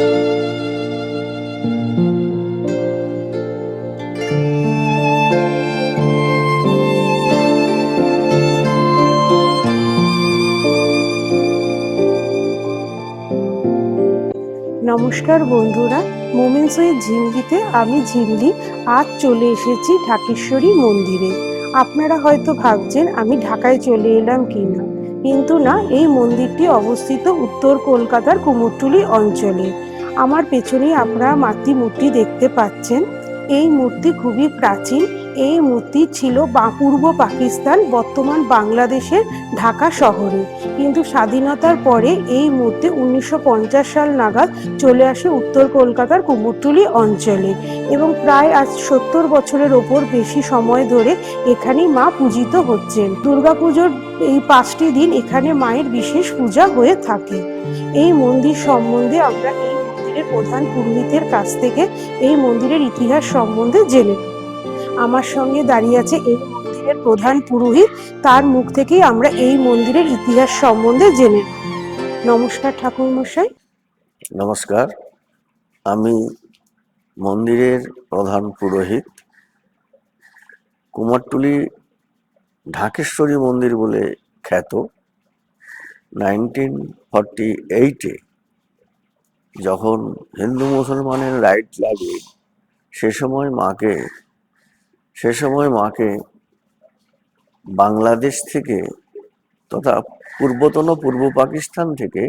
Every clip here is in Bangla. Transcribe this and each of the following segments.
নমস্কার বন্ধুরা মোমেন্টস ঝিমলিতে আমি ঝিমলি আজ চলে এসেছি ঢাকেশ্বরী মন্দিরে। আপনারা হয়তো ভাবছেন আমি ঢাকায় চলে এলাম কি না কিন্তু না, এই মন্দিরটি অবস্থিত উত্তর কলকাতার কুমোরটুলি অঞ্চলে। আমার পেছনে আপনারা মাতৃমূর্তি দেখতে পাচ্ছেন। এই মূর্তি খুবই প্রাচীন। এই মূর্তি ছিল পূর্ব পাকিস্তান, বর্তমান বাংলাদেশের ঢাকা শহরে। কিন্তু স্বাধীনতার পরে এই মূর্তি উনিশশো পঞ্চাশ সাল নাগাদ চলে আসে উত্তর কলকাতার কুমোরটুলি অঞ্চলে এবং প্রায় আজ সত্তর বছরের ওপর বেশি সময় ধরে এখানেই মা পূজিত হচ্ছেন। দুর্গাপুজোর এই পাঁচটি দিন এখানে মায়ের বিশেষ পূজা হয়ে থাকে। এই মন্দির সম্বন্ধে আমরা এই মন্দিরের প্রধান পুরোহিতের কাছ থেকে এই মন্দিরের ইতিহাস সম্বন্ধে জেনে আমার সঙ্গে দাঁড়িয়ে আছে এই মন্দিরের প্রধান পুরোহিত। তার মুখ থেকেই আমরা এই মন্দিরের ইতিহাস সম্বন্ধে জেনে নমস্কার ঠাকুর মশাই নমস্কার। আমি মন্দিরের প্রধান পুরোহিত। কুমারটুলি ঢাকেশ্বরী মন্দির বলে খ্যাত। নাইনটিন ফর্টি এইটে যখন হিন্দু মুসলমানের রাইট লাগে, সে সময় মাকে, সে সময় মাকে বাংলাদেশ থেকে তথা পূর্বতন পূর্ব পাকিস্তান থেকে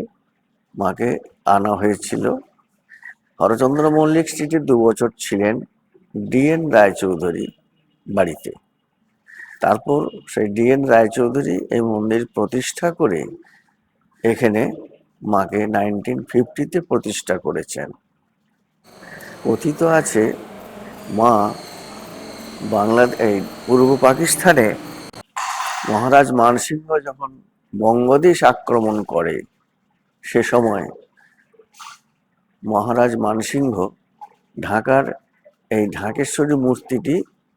মাকে আনা হয়েছিল। হরচন্দ্র মল্লিক স্ট্রিটে দু বছর ছিলেন ডিএন রায়চৌধুরী বাড়িতে। তারপর সেই ডিএন রায়চৌধুরী এই মন্দির প্রতিষ্ঠা করে এখানে মাকে নাইনটিন ফিফটিতে প্রতিষ্ঠা করেছেন। কথিত আছে, মা বাংলা, এই পূর্ব পাকিস্তানে মহারাজ মানসিংহ যখন বঙ্গদেশ আক্রমণ করে, সে সময় মহারাজ মানসিংহ ঢাকার এই ঢাকেশ্বরী মূর্তিটি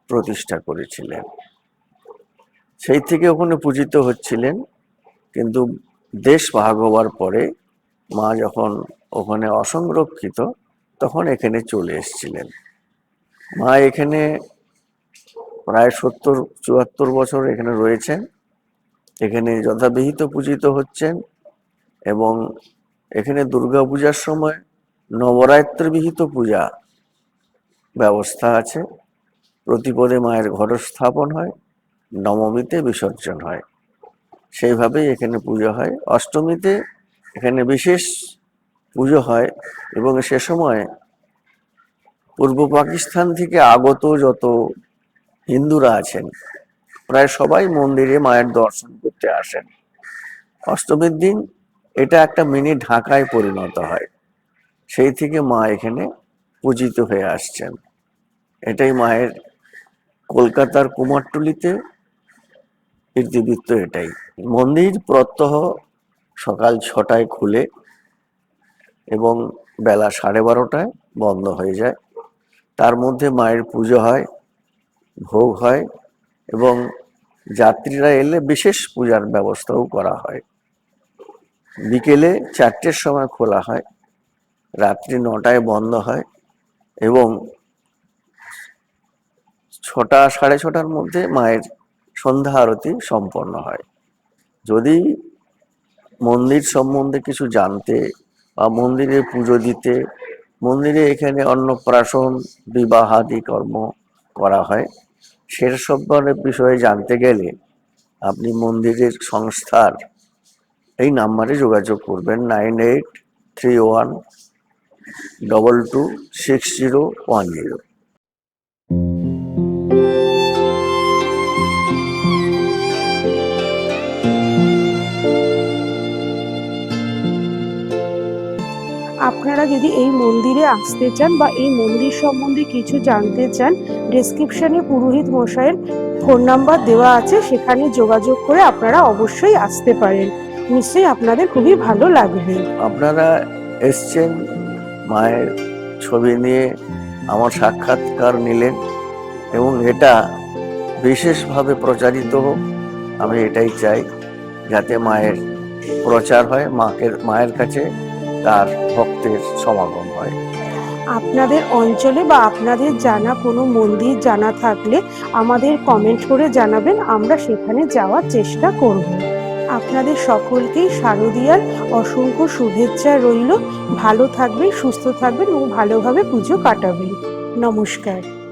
প্রতিষ্ঠা করেছিলেন। সেই থেকে ওখানে পূজিত হচ্ছিলেন, কিন্তু দেশ ভাগ হওয়ার পরে মা যখন ওখানে অসংরক্ষিত, তখন এখানে চলে এসেছিলেন। মা এখানে প্রায় সত্তর, চুয়াত্তর বছর এখানে রয়েছেন। এখানে যথাবিহিত পূজিত হচ্ছেন এবং এখানে দুর্গা পূজার সময় নবরাত্রি বিহিত পূজা ব্যবস্থা আছে। প্রতিপদে মায়ের ঘর স্থাপন হয়, নবমীতে বিসর্জন হয়। সেইভাবেই এখানে পুজো হয়। অষ্টমীতে এখানে বিশেষ পুজো হয় এবং সে সময় পূর্ব পাকিস্তান থেকে আগত যত হিন্দুরা আছেন, প্রায় সবাই মন্দিরে মায়ের দর্শন করতে আসেন। অষ্টমীর দিন এটা একটা মিনি ঢাকায় পরিণত হয়। সেই থেকে মা এখানে পূজিত হয়ে আসছেন। এটাই মায়ের কলকাতার কুমারটুলিতে ইতিবৃত্ত এটাই। মন্দির প্রত্যহ সকাল ছটায় খুলে এবং বেলা সাড়ে বারোটায় বন্ধ হয়ে যায়। তার মধ্যে মায়ের পুজো হয়, ভোগ হয় এবং যাত্রীরা এলে বিশেষ পূজার ব্যবস্থাও করা হয়। বিকেলে চারটের সময় খোলা হয়, রাত্রি নটায় বন্ধ হয় এবং ছটা, সাড়ে ছটার মধ্যে মায়ের সন্ধ্যা আরতি সম্পন্ন হয়। যদি মন্দির সম্বন্ধে কিছু জানতে বা মন্দিরে পুজো দিতে, মন্দিরে এখানে অন্নপ্রাশন বিবাহাদি কর্ম করা হয় সেসব বিষয়ে জানতে গেলে আপনি মন্দিরের সংস্থার এই নাম্বারে যোগাযোগ করবেন, nine eight three one double two six zero one zero. আপনারা যদি এই মন্দিরে আসতে চান বা এই মন্দির সম্বন্ধে কিছু জানতে চান ডেসক্রিপশনে পুরোহিত মশাইয়ের ফোন নাম্বার দেওয়া আছে, সেখানে যোগাযোগ করে আপনারা অবশ্যই আসতে পারেন। নিশ্চয়ই আপনাদের খুবই ভালো লাগবে। আপনারা এসছেন মায়ের ছবি নিয়ে আমার সাক্ষাৎকার নিলেন এবং এটা বিশেষভাবে প্রচারিত হোক, আমি এটাই চাই, যাতে মায়ের প্রচার হয়, মাকে, মায়ের কাছে তার ভক্তের সমাগম হয়। আপনাদের অঞ্চলে বা আপনাদের জানা কোনো মন্দির জানা থাকলে আমাদের কমেন্ট করে জানাবেন, আমরা সেখানে যাওয়ার চেষ্টা করব। আপনাদের সকলকেই শারদীয়ার অসংখ্য শুভেচ্ছা রইল। ভালো থাকবেন, সুস্থ থাকবেন এবং ভালোভাবে পুজো কাটাবেন। নমস্কার।